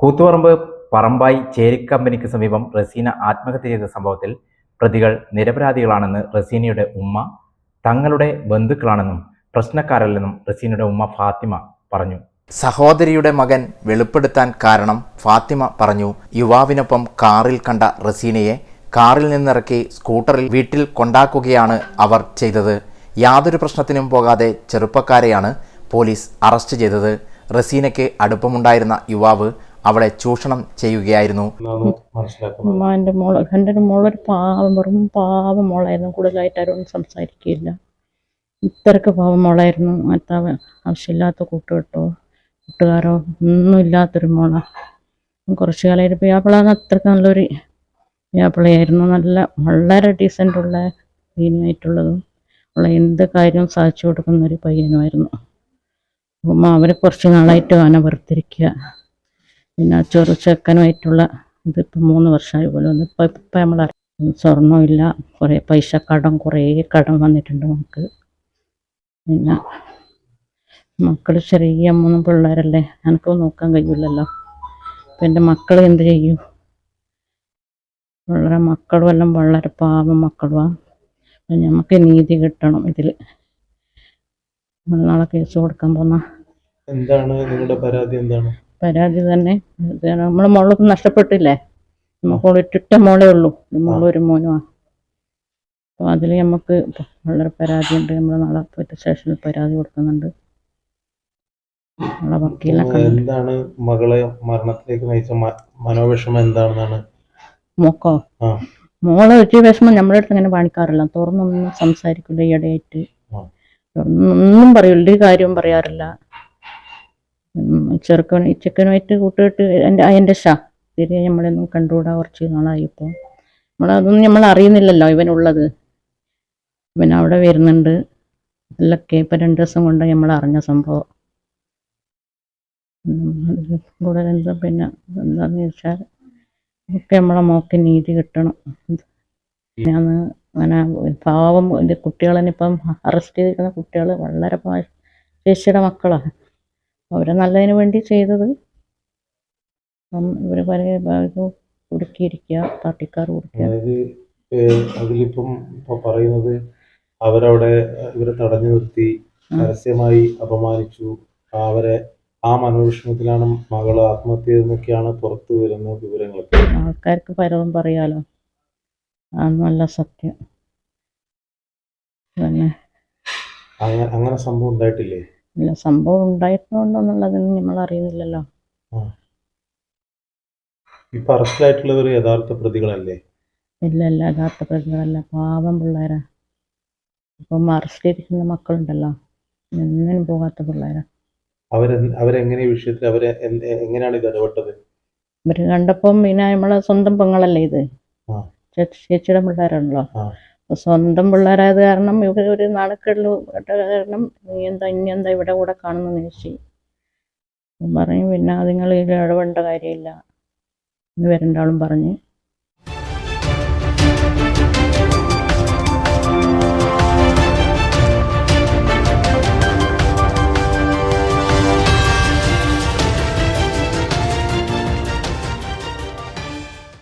കൂത്തുപറമ്പ് പറമ്പായി ചേരിക്കമ്പനിക്ക് സമീപം റസീന ആത്മഹത്യ ചെയ്ത സംഭവത്തിൽ പ്രതികൾ നിരപരാധികളാണെന്ന് റസീനയുടെ ഉമ്മ തങ്ങളുടെ ബന്ധുക്കളാണെന്നും പ്രശ്നക്കാരല്ലെന്നും റസീനയുടെ ഉമ്മ ഫാത്തിമ പറഞ്ഞു. സഹോദരിയുടെ മകൻ വെളിപ്പെടുത്താൻ കാരണം ഫാത്തിമ പറഞ്ഞു യുവാവിനൊപ്പം കാറിൽ കണ്ട റസീനയെ കാറിൽ നിന്നിറക്കി സ്കൂട്ടറിൽ വീട്ടിൽ കൊണ്ടാക്കുകയാണ് അവർ ചെയ്തത്. യാതൊരു പ്രശ്നത്തിനും പോകാതെ ചെറുപ്പക്കാരെയാണ് പോലീസ് അറസ്റ്റ് ചെയ്തത്. റസീനയ്ക്ക് അടുപ്പമുണ്ടായിരുന്ന യുവാവ് അവളെ ചൂഷണം ചെയ്യുകയായിരുന്നു. എന്നാണ് മനസ്സിലാക്കുന്നത്. ഉമ്മ എന്റെ മോൾ എന്റെ മോളൊരു പാവം വെറും പാവം മോളായിരുന്നു. കൂടുതലായിട്ട് ആരോടും സംസാരിക്കില്ല. ഇത്രക്ക് പാവം മോളായിരുന്നു. മറ്റേ ആവശ്യമില്ലാത്ത കൂട്ടുകെട്ടോ കൂട്ടുകാരോ ഒന്നും ഇല്ലാത്തൊരു മോളാ കുറച്ച് കാലമായിട്ട് പിയാപ്പിളാന്ന് അത്രയ്ക്ക് നല്ലൊരു പിയാപ്പിളയായിരുന്നു. നല്ല വളരെ ഡീസന്റ് ഉള്ള ദീനിയായിട്ടുള്ളതും ഉള്ള എന്ത് കാര്യവും സാധിച്ചു കൊടുക്കുന്ന ഒരു പയ്യനുമായിരുന്നു. ഉമ്മ അവരെ കുറച്ച് നാളായിട്ട് അവനെ വെറുത്തിരിക്കുക. പിന്നെ ചെറു ചെക്കനുമായിട്ടുള്ള ഇതിപ്പോൾ മൂന്ന് വർഷമായി പോലെ വന്നു. ഇപ്പം ഇപ്പം നമ്മൾ സ്വർണമില്ല. കുറേ പൈസ കടം കുറേ കടം വന്നിട്ടുണ്ട് നമുക്ക്. പിന്നെ മക്കൾ ചെറിയ മൂന്ന് പിള്ളേരല്ലേ? എനിക്ക് നോക്കാൻ കഴിയില്ലല്ലോ അപ്പം എന്റെ മക്കൾ എന്ത് ചെയ്യും? വളരെ മക്കളും എല്ലാം വളരെ പാവം മക്കളുമാണ് നമുക്ക് നീതി കിട്ടണം ഇതിൽ നമ്മൾ നാളെ കേസ് കൊടുക്കാൻ പോന്ന. എന്താണ് നിങ്ങളുടെ പരാതി? എന്താണ്? പരാതി തന്നെ. നമ്മളെ മോളൊക്കെ നഷ്ടപ്പെട്ടില്ലേ? നമുക്ക് ഒറ്റ മോളേ ഉള്ളൂ. ഒരു മോളും ഒരു മോനുമാണ് അപ്പോൾ അതിൽ നമുക്ക് വളരെ പരാതിയുണ്ട്. നമ്മൾ നാളെ പോയിട്ട് സ്റ്റേഷനിൽ പരാതി കൊടുക്കുന്നുണ്ട്. നമ്മളെ വക്കീലിനെ എന്താണ് മകളെ മരണത്തിലേക്ക് നയിച്ച മനോവിഷമം എന്താണെന്നാണ്? മോക്കോ. മോളെ ഒരു വിഷമം നമ്മുടെ അടുത്ത് അങ്ങനെ കാണിക്കാറില്ല തുറന്നൊന്നും സംസാരിക്കില്ല ഈയിടെയായിട്ട്. ഒന്നും പറയില്ല ഒരു കാര്യവും പറയാറില്ല. ചെറുക്കൻ ചെക്കനുമായിട്ട് കൂട്ടുകെട്ട് എന്റെ എന്റെ ഷാ. തിരികെ നമ്മളൊന്നും കണ്ടുകൂടാ കുറച്ച് നാളായി ഇപ്പോൾ നമ്മളതൊന്നും നമ്മൾ അറിയുന്നില്ലല്ലോ ഇവനുള്ളത്. ഇവൻ അവിടെ വരുന്നുണ്ട്. അല്ലൊക്കെ ഇപ്പം രണ്ട് ദിവസം കൊണ്ട് നമ്മൾ അറിഞ്ഞ സംഭവം. കൂടെ എന്താ പിന്നെ എന്താന്ന് ചോദിച്ചാൽ ഒക്കെ നമ്മളെ മോക്ക് നീതി കിട്ടണം. ഞാൻ അങ്ങനെ പാവം കുട്ടികളെ ഇപ്പം അറസ്റ്റ് ചെയ്തിരിക്കുന്ന കുട്ടികൾ വളരെ ചേച്ചിയുടെ മക്കളാണ് അവരെ നല്ലതിന് വേണ്ടി ചെയ്തത്. ഇവർ ഇവർ പല ഇത് കുടുക്കിയിരിക്കുക പാർട്ടിക്കാർ കൊടുക്കുക അതിലിപ്പം ഇപ്പൊ പറയുന്നത് അവരവിടെ ഇവരെ തടഞ്ഞു നിർത്തി പരസ്യമായി അപമാനിച്ചു. അവരെ ആ മനോവിഷമത്തിലാണ് മകൾ ആത്മഹത്യ ചെയ്തെന്നൊക്കെയാണ് പുറത്തു വരുന്ന വിവരങ്ങളൊക്കെ. ആൾക്കാർക്ക് പലതും പറയാലോ. നല്ല സത്യം. അങ്ങനെ സംഭവം ഉണ്ടായിട്ടില്ലേ? ഇല്ല സംഭവം ഉണ്ടായിട്ടുണ്ടോന്നുള്ളതൊന്നും നമ്മൾ അറിയുന്നില്ലല്ലോ. ഇപ്പൊ അറസ്റ്റിലായിട്ടുള്ളവർ യഥാർത്ഥ പ്രതികളല്ലേ? ഇല്ല ഇല്ല യഥാർത്ഥ പ്രതികളല്ല. പാവം പിള്ളേരാ. ഇപ്പം അറസ്റ്റ് ചെയ്തിരിക്കുന്ന മക്കളുണ്ടല്ലോ. ഒന്നിനും പോകാത്ത പിള്ളേരാ. അവരെ അവരെങ്ങനെ വിഷയത്തിൽ അവരെ എങ്ങനെയാണ് ഇത് ഇടപെട്ടത്? ഇവർ കണ്ടപ്പം പിന്നെ നമ്മളെ സ്വന്തം പെങ്ങളല്ലേ ഇത്? ചേച്ചിയുടെ പിള്ളേരാണല്ലോ. സ്വന്തം പിള്ളേരായത് കാരണം ഇവർ ഒരു നാണക്കേടിൽ കാരണം നീ എന്താ ഇനി എന്താ ഇവിടെ കൂടെ കാണുന്ന നിശ്ചയി പറയും പിന്നെ അതുങ്ങൾ ഇടപെടേണ്ട കാര്യമില്ല എന്ന് രണ്ടാളും പറഞ്ഞ്